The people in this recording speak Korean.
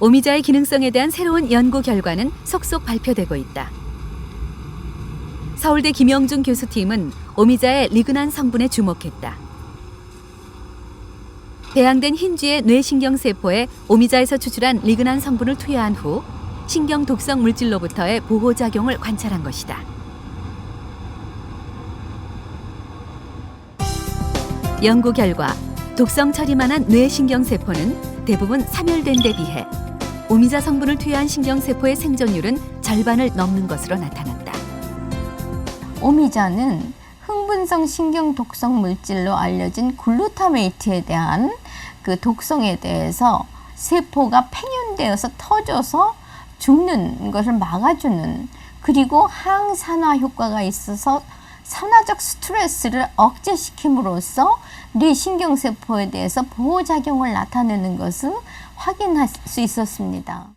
오미자의 기능성에 대한 새로운 연구 결과는 속속 발표되고 있다. 서울대 김영중 교수팀은 오미자의 리그난 성분에 주목했다. 배양된 흰쥐의 뇌신경 세포에 오미자에서 추출한 리그난 성분을 투여한 후 신경 독성 물질로부터의 보호 작용을 관찰한 것이다. 연구 결과 독성 처리만한 뇌신경 세포는 대부분 사멸된 데 비해 오미자 성분을 투여한 신경 세포의 생존율은 절반을 넘는 것으로 나타났다. 오미자는 흥분성 신경 독성 물질로 알려진 글루타메이트에 대한 그 독성에 대해서 세포가 팽현되어서 터져서 죽는 것을 막아주는 그리고 항산화 효과가 있어서 산화적 스트레스를 억제시킴으로써 뇌 신경세포에 대해서 보호작용을 나타내는 것을 확인할 수 있었습니다.